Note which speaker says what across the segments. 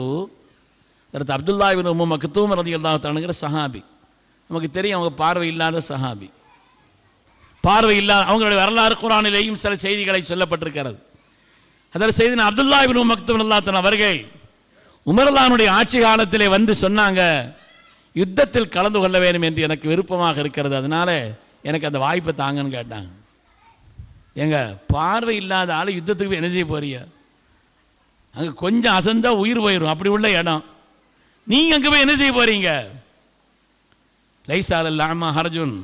Speaker 1: அடுத்து Abdullah ibn Umm Maktoum ரதி அல்லாஹானுங்கிற சஹாபி நமக்கு தெரியும் அவங்க பார்வை இல்லாத சஹாபி பார்வை இல்லாத அவங்களுடைய வரலாறு குரானிலேயும் சில செய்திகளை சொல்லப்பட்டிருக்கிறது. அதில் செய்தி அப்துல்லா இபின் உம்மு மக்தூம் அல்லாத்தன் அவர்கள் உமர்லானுடைய ஆட்சி காலத்திலே வந்து சொன்னாங்க யுத்தத்தில் கலந்து கொள்ள வேண்டும் என்று எனக்கு விருப்பமாக இருக்கிறது. அதனால எனக்கு அந்த வாய்ப்பை தாங்கன்னு கேட்டாங்க. எங்க பார்வை இல்லாத ஆள் யுத்தத்துக்கு என்ன செய்ய போறியா அங்கே கொஞ்சம் அசந்தா உயிர் போயிடும் அப்படி உள்ள இடம். நீங்கள் அங்கே போய் என்ன செய்ய போறீங்க? லைசா அலல் அம்மா ஹரஜுன்.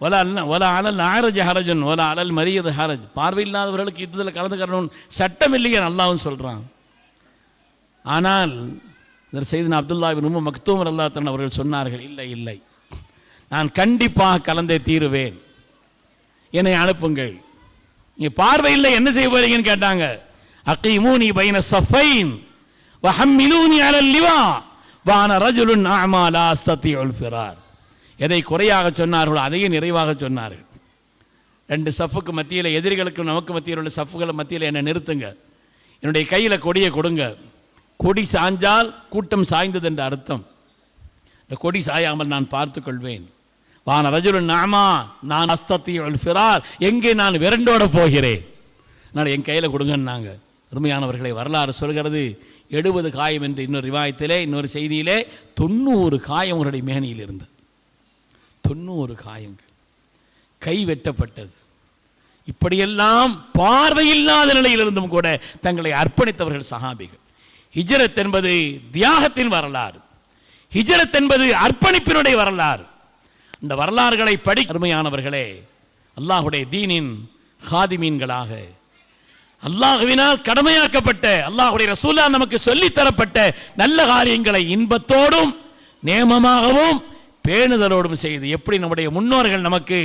Speaker 1: ஒல அல்ல ஒல அலல் ஆரஜ் ஹரஜுன் ஒல அலல் மரியது ஹரஜ். பார்வையில்லாதவர்களுக்கு யுத்தத்தில் கலந்துக்கிறணும் சட்டம் இல்லையே நல்லாவும் சொல்கிறான் ஆனால் இதர் செய்தின் அப்துல்லா பின் உம்ம மக்தூம் அவர்கள் சொன்னார்கள் இல்லை இல்லை. நான் கண்டிப்பாக கலந்தே தீருவேன். என்னை அனுப்புங்கள். நீங்கள் பார்வையில் என்ன செய்ய போகிறீங்கன்னு கேட்டாங்க. அகிமூனி பைன சஃபைன். வஹம்மிலூனி அலல் லிவா. வான ரஜுலுன் அமா லா அஸ்தத்தியுல் ஃபிரார். எதை குறையாக சொன்னார்களோ அதையும் நிறைவாக சொன்னார்கள். ரெண்டு சஃப்புக்கு மத்தியில் எதிரிகளுக்கும் நமக்கு மத்தியில் உள்ள சஃப்புகளை மத்தியில் என்னை நிறுத்துங்க. என்னுடைய கையில் கொடியை கொடுங்க. கொடி சாய்ந்தால் கூட்டம் சாய்ந்தது என்ற அர்த்தம். இந்த கொடி சாயாமல் நான் பார்த்துக்கொள்வேன் வான ரஜுலன் நாமா நான் அஸ்தத்தியுல் ஃபிரார். எங்கே நான் விரண்டோட போகிறேன். அதனால் என் கையில் கொடுங்கன்னாங்க. அருமையானவர்களை வரலாறு சொல்கிறது எழுபது காயம் என்று இன்னொரு ரிவாயத்திலே இன்னொரு செய்தியிலே தொண்ணூறு காயம் அவருடைய மேனியில் இருந்தது. தொண்ணூறு காயங்கள். கை வெட்டப்பட்டது. இப்படியெல்லாம் பார்வையில்லாத நிலையிலிருந்தும் கூட தங்களை அர்ப்பணித்தவர்கள் சகாபிகள். ஹிஜரத் என்பது தியாகத்தின் வரலாறு. ஹிஜரத் என்பது அர்ப்பணிப்பினுடைய வரலாறு. இந்த வரலாறுகளை படி அருமையானவர்களே அல்லாஹுடைய தீனின் ஹாதிமீன்களாக அல்லாஹுவினால் கடமையாக்கப்பட்ட அல்லாஹுடைய ரசூலா நமக்கு சொல்லித் தரப்பட்ட நல்ல காரியங்களை இன்பத்தோடும் நேமமாகவும் பேணுதலோடும் செய்து எப்படி நம்முடைய முன்னோர்கள் நமக்கு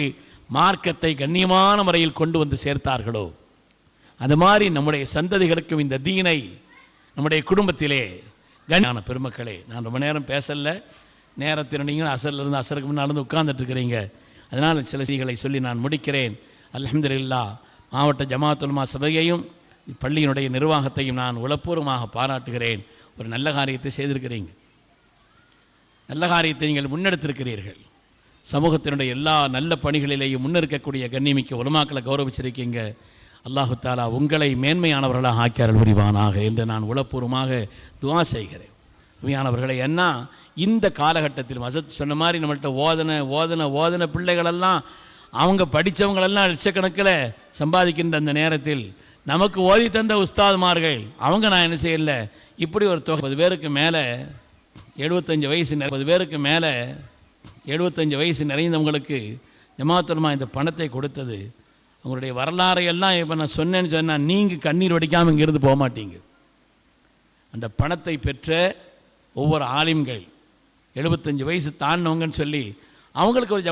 Speaker 1: மார்க்கத்தை கண்ணியமான முறையில் கொண்டு வந்து சேர்த்தார்களோ அது மாதிரி நம்முடைய சந்ததிகளுக்கும் இந்த தீனை நம்முடைய குடும்பத்திலே கண்ணியான பெருமக்களே நான் ரொம்ப நேரம் பேசல. நேரத்தில் நீங்கள் அசரில் இருந்து அசருக்கு முன்னால் இருந்து உட்கார்ந்துட்டு இருக்கிறீங்க. அதனால் சில செய்திகளை சொல்லி நான் முடிக்கிறேன். அலமதுல்லா மாவட்ட ஜமாத்துல்மா சபையையும் பள்ளியினுடைய நிர்வாகத்தையும் நான் உளப்பூர்வமாக பாராட்டுகிறேன். ஒரு நல்ல காரியத்தை செய்திருக்கிறீங்க. நல்ல காரியத்தை நீங்கள் முன்னெடுத்திருக்கிறீர்கள். சமூகத்தினுடைய எல்லா நல்ல பணிகளிலேயும் முன்னிருக்கக்கூடிய கண்ணிமிக்க உலமாக்களை கௌரவிச்சிருக்கீங்க. அல்லாஹு தாலா உங்களை மேன்மையானவர்களாக ஆக்கியார்கள் புரிவானாக என்று நான் உளப்பூர்வமாக துவா செய்கிறேன். உண்மையானவர்களை என்ன இந்த காலகட்டத்தில் வசத் சொன்ன மாதிரி நம்மள்கிட்ட ஓதன ஓதன ஓதனை பிள்ளைகளெல்லாம் அவங்க படித்தவங்களெல்லாம் லட்சக்கணக்கில் சம்பாதிக்கின்ற அந்த நேரத்தில் நமக்கு ஓதி தந்த உஸ்தாதுமார்கள் அவங்க நான் என்ன செய்யலை? இப்படி ஒரு தொகை பது பேருக்கு மேலே எழுபத்தஞ்சு வயசு முப்பது பேருக்கு மேலே எழுபத்தஞ்சு வயசு நிறைந்தவங்களுக்கு ஜமாத்துலமா இந்த பணத்தை கொடுத்தது. அவங்களுடைய வரலாறை எல்லாம் இப்போ நான் சொன்னேன்னு சொன்னால் நீங்கள் கண்ணீர் வடிக்காமல் இங்கிருந்து போக மாட்டீங்க. அந்த பணத்தை பெற்ற ஒவ்வொரு ஆலிம்கள் எழுபத்தஞ்சு வயசு தாண்டினவங்கன்னு சொல்லி அவங்களுக்கு ஒரு ஜமா